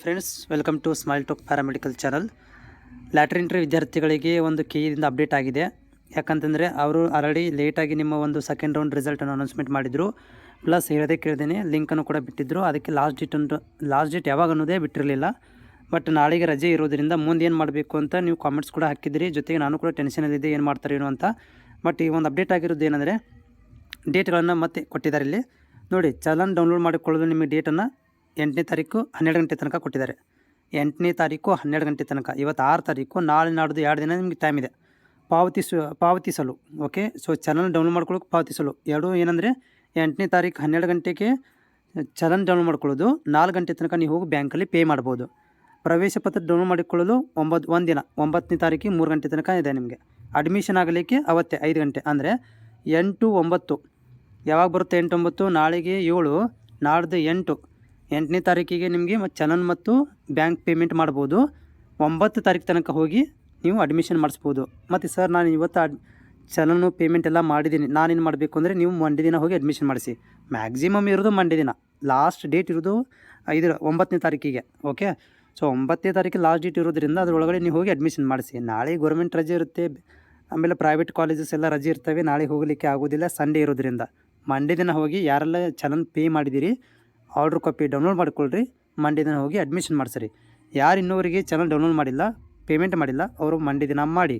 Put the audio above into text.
Friends welcome to Smile Talk paramedical channel lateral entry ವಿದ್ಯಾರ್ಥಿಗಳಿಗೆ ಒಂದು ಕೆಯಿಂದ update ಆಗಿದೆ. ಯಾಕಂತಂದರೆ ಅವರು ಆಲ್ರೆಡಿ ಲೇಟಾಗಿ ನಿಮ್ಮ ಒಂದು ಸೆಕೆಂಡ್ ರೌಂಡ್ ರಿಸಲ್ಟನ್ನು ಅನೌನ್ಸ್ಮೆಂಟ್ ಮಾಡಿದರು. ಪ್ಲಸ್ ಹೇಳೋದೇ ಕೇಳ್ದೇನೆ ಲಿಂಕನ್ನು ಕೂಡ ಬಿಟ್ಟಿದ್ದರು ಅದಕ್ಕೆ ಲಾಸ್ಟ್ ಡೇಟ್ ಅಂತ ಲಾಸ್ಟ್ ಡೇಟ್ ಯಾವಾಗ ಅನ್ನೋದೇ ಬಿಟ್ಟಿರಲಿಲ್ಲ. ಬಟ್ ನಾಳೆಗೆ ರಜೆ ಇರೋದ್ರಿಂದ ಮುಂದೆ ಏನು ಮಾಡಬೇಕು ಅಂತ ನೀವು ಕಾಮೆಂಟ್ಸ್ ಕೂಡ ಹಾಕಿದ್ದೀರಿ ಜೊತೆಗೆ ನಾನು ಕೂಡ ಟೆನ್ಷನಲ್ಲಿದ್ದೆ ಏನು ಮಾಡ್ತಾರೆ ಏನು ಅಂತ. ಬಟ್ ಈ ಒಂದು ಅಪ್ಡೇಟ್ ಆಗಿರೋದು ಏನಂದರೆ ಡೇಟ್ಗಳನ್ನು ಮತ್ತೆ ಕೊಟ್ಟಿದ್ದಾರೆ ಇಲ್ಲಿ. ನೋಡಿ ಚಲನ್ ಡೌನ್ಲೋಡ್ ಮಾಡಿಕೊಳ್ಳಲು ನಿಮಗೆ ಡೇಟನ್ನು ಎಂಟನೇ ತಾರೀಕು ಹನ್ನೆರಡು ಗಂಟೆ ತನಕ ಕೊಟ್ಟಿದ್ದಾರೆ. ಎಂಟನೇ ತಾರೀಕು ಹನ್ನೆರಡು ಗಂಟೆ ತನಕ, ಇವತ್ತು ಆರು ತಾರೀಕು, ನಾಳೆ ನಾಡ್ದು ಎರಡು ದಿನ ನಿಮಗೆ ಟೈಮ್ ಇದೆ. ಪಾವತಿಸು, ಪಾವತಿಸಲು ಓಕೆ ಸೊ ಚಲನ್ ಡೌನ್ಲೋಡ್ ಮಾಡ್ಕೊಳ್ಳೋಕೆ ಪಾವತಿಸಲು. ಎರಡು ಏನಂದರೆ, ಎಂಟನೇ ತಾರೀಕು ಹನ್ನೆರಡು ಗಂಟೆಗೆ ಚಲನ್ ಡೌನ್ಲೋಡ್ ಮಾಡ್ಕೊಳ್ಳೋದು. ನಾಲ್ಕು ಗಂಟೆ ತನಕ ನೀವು ಹೋಗಿ ಬ್ಯಾಂಕಲ್ಲಿ ಪೇ ಮಾಡ್ಬೋದು. ಪ್ರವೇಶ ಪತ್ರ ಡೌನ್ಲೋಡ್ ಮಾಡಿಕೊಳ್ಳಲು ಒಂಬತ್ತು ಒಂದು ದಿನ ಒಂಬತ್ತನೇ ತಾರೀಕಿಗೆ ಮೂರು ಗಂಟೆ ತನಕ ಇದೆ ನಿಮಗೆ. ಅಡ್ಮಿಷನ್ ಆಗಲಿಕ್ಕೆ ಅವತ್ತೇ ಐದು ಗಂಟೆ, ಅಂದರೆ ಎಂಟು ಒಂಬತ್ತು. ಯಾವಾಗ ಬರುತ್ತೆ ಎಂಟು ಒಂಬತ್ತು? ನಾಳೆಗೆ ಏಳು, ನಾಡ್ದು ಎಂಟು. ಎಂಟನೇ ತಾರೀಕಿಗೆ ನಿಮಗೆ ಮತ್ತು ಚಲನ್ ಮತ್ತು ಬ್ಯಾಂಕ್ ಪೇಮೆಂಟ್ ಮಾಡ್ಬೋದು. ಒಂಬತ್ತು ತಾರೀಕು ತನಕ ಹೋಗಿ ನೀವು ಅಡ್ಮಿಷನ್ ಮಾಡಿಸ್ಬೋದು. ಮತ್ತು ಸರ್, ನಾನು ಇವತ್ತು ಅಡ್ ಚಲನು ಪೇಮೆಂಟ್ ಎಲ್ಲ ಮಾಡಿದ್ದೀನಿ. ನಾನೇನು ಮಾಡಬೇಕು ಅಂದರೆ ನೀವು ಮಂಡೇ ದಿನ ಹೋಗಿ ಅಡ್ಮಿಷನ್ ಮಾಡಿಸಿ. ಮ್ಯಾಕ್ಸಿಮಮ್ ಇರೋದು ಮಂಡ್ಯ ದಿನ. ಲಾಸ್ಟ್ ಡೇಟ್ ಇರೋದು ಐದರ ಒಂಬತ್ತನೇ ತಾರೀಕಿಗೆ. ಓಕೆ ಸೊ ಒಂಬತ್ತನೇ ತಾರೀಕು ಲಾಸ್ಟ್ ಡೇಟ್ ಇರೋದ್ರಿಂದ ಅದರೊಳಗಡೆ ನೀವು ಹೋಗಿ ಅಡ್ಮಿಷನ್ ಮಾಡಿಸಿ. ನಾಳೆ ಗೌರ್ಮೆಂಟ್ ರಜೆ ಇರುತ್ತೆ. ಆಮೇಲೆ ಪ್ರೈವೇಟ್ ಕಾಲೇಜಸ್ ಎಲ್ಲ ರಜೆ ಇರ್ತವೆ. ನಾಳೆ ಹೋಗಲಿಕ್ಕೆ ಆಗೋದಿಲ್ಲ. ಸಂಡೇ ಇರೋದ್ರಿಂದ. ಮಂಡೇ ದಿನ ಹೋಗಿ ಯಾರೆಲ್ಲ ಚಲನ್ ಪೇ ಮಾಡಿದ್ದೀರಿ ಆರ್ಡ್ರ್ ಕಾಪಿ ಡೌನ್ಲೋಡ್ ಮಾಡಿಕೊಳ್ಳ್ರಿ. ಮಂಡ್ಯ ದಿನ ಹೋಗಿ ಅಡ್ಮಿಷನ್ ಮಾಡಿಸ್ರಿ. ಯಾರು ಇನ್ನೂವರೆಗೆ ಚಾನಲ್ ಡೌನ್ಲೋಡ್ ಮಾಡಿಲ್ಲ ಪೇಮೆಂಟ್ ಮಾಡಿಲ್ಲ, ಅವರು ಮಂಡ್ಯ ದಿನ ಮಾಡಿ.